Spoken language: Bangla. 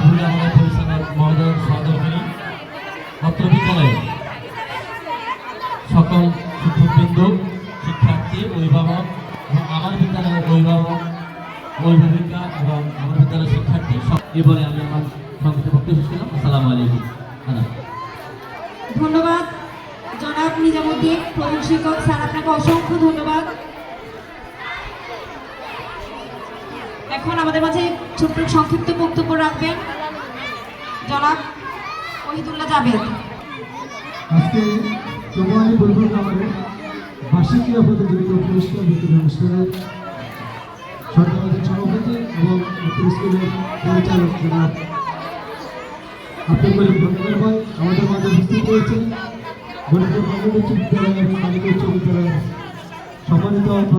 মাহবুবুল আমাদের পরিচালক সকল শিক্ষকবৃন্দ, শিক্ষার্থী, অভিভাবক এবং আমার বিদ্যালয়ের অভিভাবক, অভিভাবিকা এবং আমার বিদ্যালয়ের শিক্ষার্থী, সব আমি আমার সংক্ষিপ্ত বক্তব্য শেষ করলাম। আসসালামু আলাইকুম ধন্যবাদ। জনাব নিজামুদ্দিন অসংখ্য ধন্যবাদ। এখন আমাদের মাঝে ছোট্ট সংক্ষিপ্ত বক্তব্য রাখবেন। আজকে চৌবানি পরিবার আমাদের বার্ষিক ক্রীড়া প্রতিযোগিতা পুরস্কার বিতরণ সভাপতি এবং স্কুলের পরিচালক জনাব ভাই আমাদের মাঝে উপস্থিত রয়েছেন। মাধ্যমিক উচ্চ বিদ্যালয় এবং বালিকা উচ্চ বিদ্যালয়ের সম্মানিত